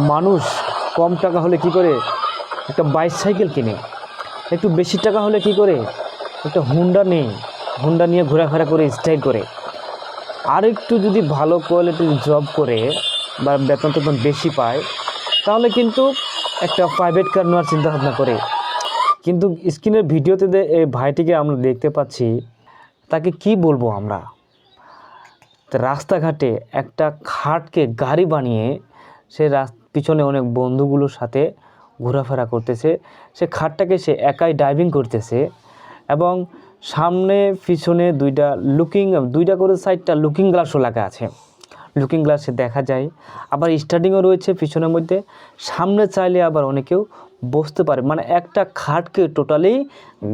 মানুষ কম টাকা হলে কি করে? একটা বাইসাইকেল কিনে। একটু বেশি টাকা হলে কি করে? একটা হুন্ডা নেই হুন্ডা নিয়ে ঘোরাফেরা করে স্টাইল করে। আর একটু যদি ভালো কোয়ালিটির জব করে বা বেতন টেতন বেশি পায়, তাহলে কিন্তু একটা প্রাইভেট কার নেওয়ার চিন্তাভাবনা করে। কিন্তু স্ক্রিনের ভিডিওতে এই ভাইটিকে আমরা দেখতে পাচ্ছি, তাকে কি বলব আমরা? রাস্তাঘাটে একটা খাটকে গাড়ি বানিয়ে সে রাস- পিছনে অনেক বন্ধুগুলোর সাথে ঘোরাফেরা করতেছে। সে খাটটাকে সে একাই ডাইভিং করতেছে এবং সামনে, পিছনে দুইটা লুকিং দুইটা করে সাইডটা লুকিং গ্লাসও লাগা আছে। লুকিং গ্লাসে দেখা যায়, আবার স্টার্টিংও রয়েছে পিছনের মধ্যে। সামনে চাইলে আবার অনেকেও বসতে পারে। মানে একটা খাটকে টোটালি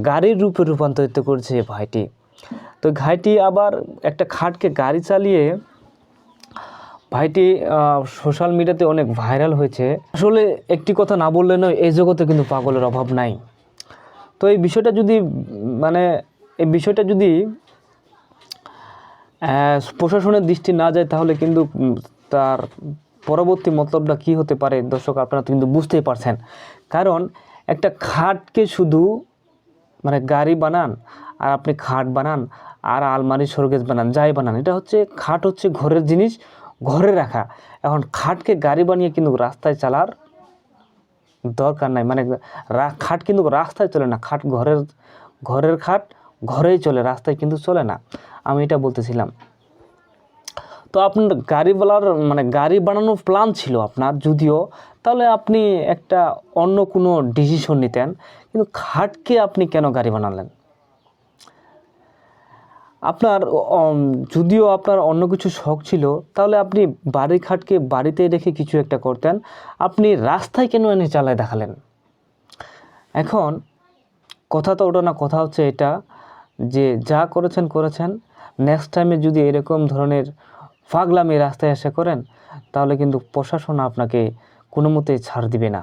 গাড়ির রূপে রূপান্তরিত করছে ভাইটি। তো ঘাইটি আবার একটা খাটকে গাড়ি চালিয়ে ভাইটি সোশ্যাল মিডিয়াতে অনেক ভাইরাল হয়েছে। আসলে একটি কথা না বললে নয়, এই জগতে কিন্তু পাগলের অভাব নাই। তো এই বিষয়টা যদি মানে এই বিষয়টা যদি প্রশাসনের দৃষ্টি না যায়, তাহলে কিন্তু তার পরবর্তী মতলবটা কি হতে পারে? দর্শক, আপনারা কিন্তু বুঝতেই পারছেন। কারণ, একটা খাটকে শুধু মানে গাড়ি বানান, আর আপনি খাট বানান, আর আলমারি শোরগেজ বানান, যাই বানান, এটা হচ্ছে, খাট হচ্ছে ঘরের জিনিস ঘরে রাখা। এখন খাটকে গাড়ি বানিয়ে কিন্তু রাস্তায় চালার দরকার নাই। মানে খাট কিন্তু রাস্তায় চলে না। খাট ঘরের ঘরের খাট ঘরেই চলে, রাস্তায় কিন্তু চলে না। আমি এটা বলতেছিলাম। তো আপনার গাড়ি গাড়িওয়ালার মানে গাড়ি বানানোর প্ল্যান ছিল আপনার, যদিও তাহলে আপনি একটা অন্য কোনো ডিসিশন নিতেন, কিন্তু খাটকে আপনি কেন গাড়ি বানালেন? আপনার যদিও আপনার অন্য কিছু শখ ছিল, তাহলে আপনি বাড়ির খাটকে বাড়িতে রেখে কিছু একটা করতেন। আপনি রাস্তায় কেন এনে চালায় দেখালেন? এখন কথা তো ওটা না, কথা হচ্ছে এটা যে যা করেছেন করেছেন। নেক্সট টাইমে যদি এরকম ধরনের ফাগলামি রাস্তায় এসে করেন, তাহলে কিন্তু প্রশাসন আপনাকে কোনো মতেই ছাড় দিবে না।